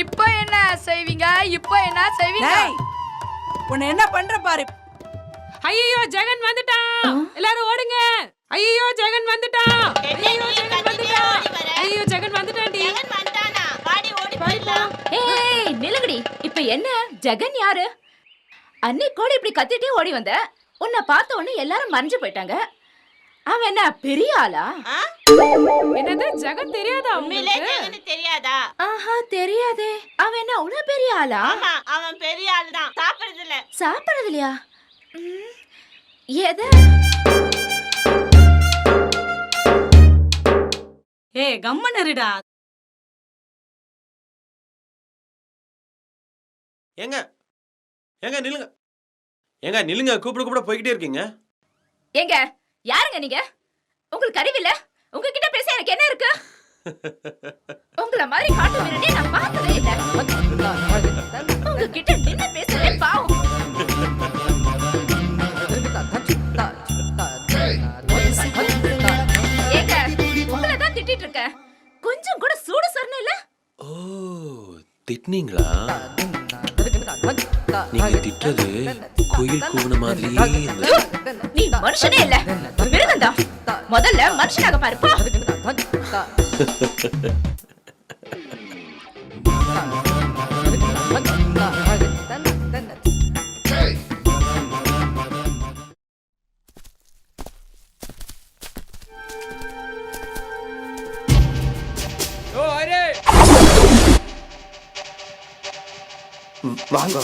இப்போ என்ன செய்வீங்க? இப்போ என்ன செய்வீங்க? உன்னை என்ன பண்ற பாரு. ஐயோ ஜெகன் வந்துட்டான். எல்லாரும் ஓடுங்க. ஐயோ ஜெகன் வந்துட்டான். ஐயோ ஜெகன் வந்துட்டான். ஐயோ ஜெகன் வந்துட்டான்டி. ஏய் நிலுங்கடி இப்ப என்ன? ஜெகன் யாரு? அன்னைக்கு கூட இப்படி கத்திட்டே ஓடி வந்த. உன்னை பார்த்த உடனே எல்லாரும் மறைஞ்சு போயிட்டாங்க. அவன் என்ன பெரிய ஆளா? என்னது ஜெகன் தெரியாதா உண்மையிலே உங்களுக்கு ஜெகனு தெரியாதா? ஆஹா தெரியாதே. அவன் என்ன அவ்வளவு பெரிய ஆளா? ஆமா அவன் பெரிய ஆள் தான். சாப்பிடுறது இல்ல சாப்பிடுறது இல்லையா ம், எதை? ஏய் கம்மன் இருடா. ஏங்க ஏங்க நில்லுங்க. ஏங்க நில்லுங்க கூப்பிட கூப்பிட போய்கிட்டே இருக்கீங்க. ஏங்க யாருங்க நீங்க? உங்களுக்கு அறிவில்ல? உங்ககிட்ட பேச எனக்கு என்ன இருக்கு? உங்கள மாதிரி காட்டு வீரனே நான் பார்த்ததே இல்ல. உங்ககிட்ட நின்னு பேசவே பாவம். ஏங்க உங்களை தான் திட்டிட்டு இருக்கேன். கொஞ்சம் கூட சூடு சொரணை இல்ல? ஓ திட்டினீங்களா? நீங்க திட்டது குயில் கூவுன மாதிரியே இருந்தது. மனுஷனே இல்ல. மிருகந்தா? முதல்ல மனுஷனாக பாரு போ. வாங்க.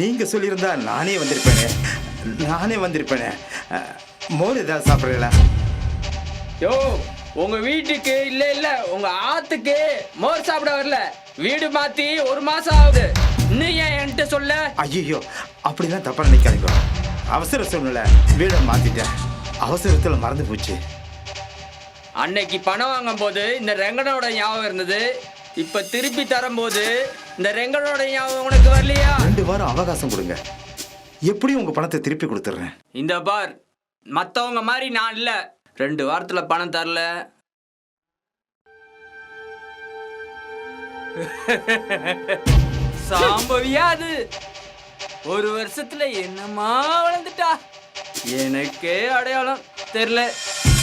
நீங்க சொல்லியிருந்தா நானே வந்திருப்பேனே. நானே வந்திருப்பேனே. மோர் ஏதாவது சாப்பிட்றீங்களா? யோ உங்க வீட்டுக்கு இல்ல இல்ல உங்க ஆத்துக்கு மோர் சாப்பிட வரல. வீடு மாத்தி ஒரு மாசம் ஆகுது. இன்னும் ஏன் என்கிட்ட சொல்ல? ஐயோ அப்படிலாம் தப்பா நினைக்காதீங்க. அவசர சூழ்நிலை வீடை மாத்திட்டேன். அவசரத்தில் மறந்து போச்சு. அன்னைக்கு பணம் வாங்கும் போது இந்த ரெங்கனோட ஞாபகம் இருந்தது. இப்ப திருப்பி தரும்போது இந்த ரெங்கனோட ஞாபகம் உனக்கு வரலையா? ரெண்டு வாரம் அவகாசம் கொடுங்க. எப்படியும் உங்க பணத்தை திருப்பி கொடுத்துட்றேன். இந்த பார் மத்தவங்க மாதிரி நான் இல்ல. ரெண்டு வாரத்துல பணம் தரல. சாம்பவியா அது? ஒரு வருஷத்துல என்னமா வளர்ந்துட்டா? எனக்கே அடையாளம் தெரியல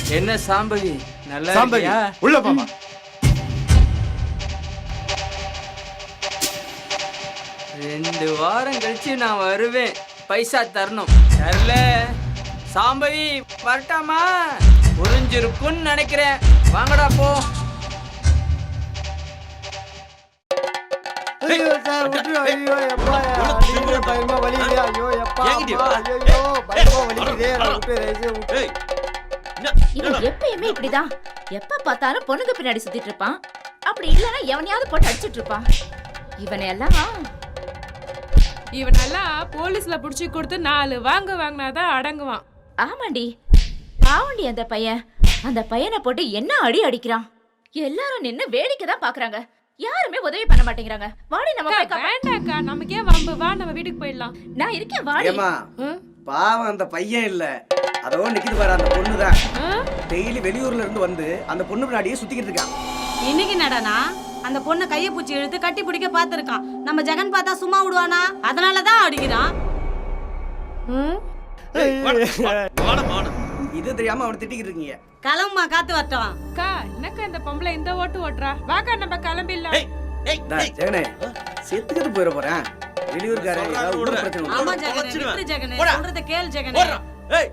என்ன சாம்பவி நல்லா சாம்பவி? உள்ள போமா ரெண்டு வாரம் கழிச்சு நான் வருவேன். பைசா தரணும். தரல. சாம்பவி வரட்டாமா? புரிஞ்சிருக்குன்னு நினைக்கிறேன். வாங்கடா போ. ஐயோ சார் விட்டுரு. ஐயோ எப்பா நீங்க பயமா வலிக்குது. ஐயோ எப்பா. ஐயோ பயமா வலிக்குது. நான் விட்டு இவன்? எப்பயுமே இப்படிதான். எப்ப பார்த்தாலும் பொண்ணுங்க பின்னாடி சுத்திட்டு இருப்பான். அப்படி இல்லைன்னா எவனையாவது போட்டு அடிச்சிட்டு இருப்பான். இவனை எல்லாம் இவனெல்லாம் போலீஸ்ல புடிச்சு கொடுத்து நாலு வாங்க வாங்கினாதான் அடங்குவான். ஆமாண்டி. பாவண்டி அந்த பையன். அந்த பையனை போட்டு என்ன அடி அடிக்கிறான்? எல்லாரும் நின்னு வேடிக்கை தான் பாக்குறாங்க. யாருமே உதவி பண்ண மாட்டேங்கிறாங்க. வாடி நம்ம போய் வேண்டாக்கா நமக்கு ஏன் வம்பு. வா நம்ம வீட்டுக்கு போயிடலாம். நான் இருக்கேன் வாடி. ஏம்மா ம்? பாவம் அந்த பையன் இல்ல. அதோ நிக்குது பாரு அந்த பொண்ணு தான் ஆ? டெய்லி வெளியூர்ல இருந்து வந்து அந்த பொண்ணு பின்னாடியே சுத்திக்கிட்டு இருக்கான் இன்னைக்கு நடனா அந்த பொண்ணை கைய பூச்சி இழுத்து கட்டி பிடிக்க பார்த்திருக்கான். நம்ம ஜெகன் பார்த்தா சும்மா விடுவானா? அதனால தான் அடிக்கிறான். ம்? இது தெரியாம அவனை திட்டிக்கிட்டு இருக்கீங்க கிளம்புமா காத்து வரட்டும் அக்கா என்னக்கா இந்த பொம்பளை இந்த ஓட்டு ஓட்டுறா வாக்கா நம்ம கிளம்பிடலாம். ஜெகனே செத்துக்கிட்டு போயிட போறேன் வெளியூர்காரன் ஏதாவது விடுறேன். பிரச்சனை ஆமா. ஜெகனே. விட்டுரு. சொல்றத கேள் ஜெகனே. ஏய்,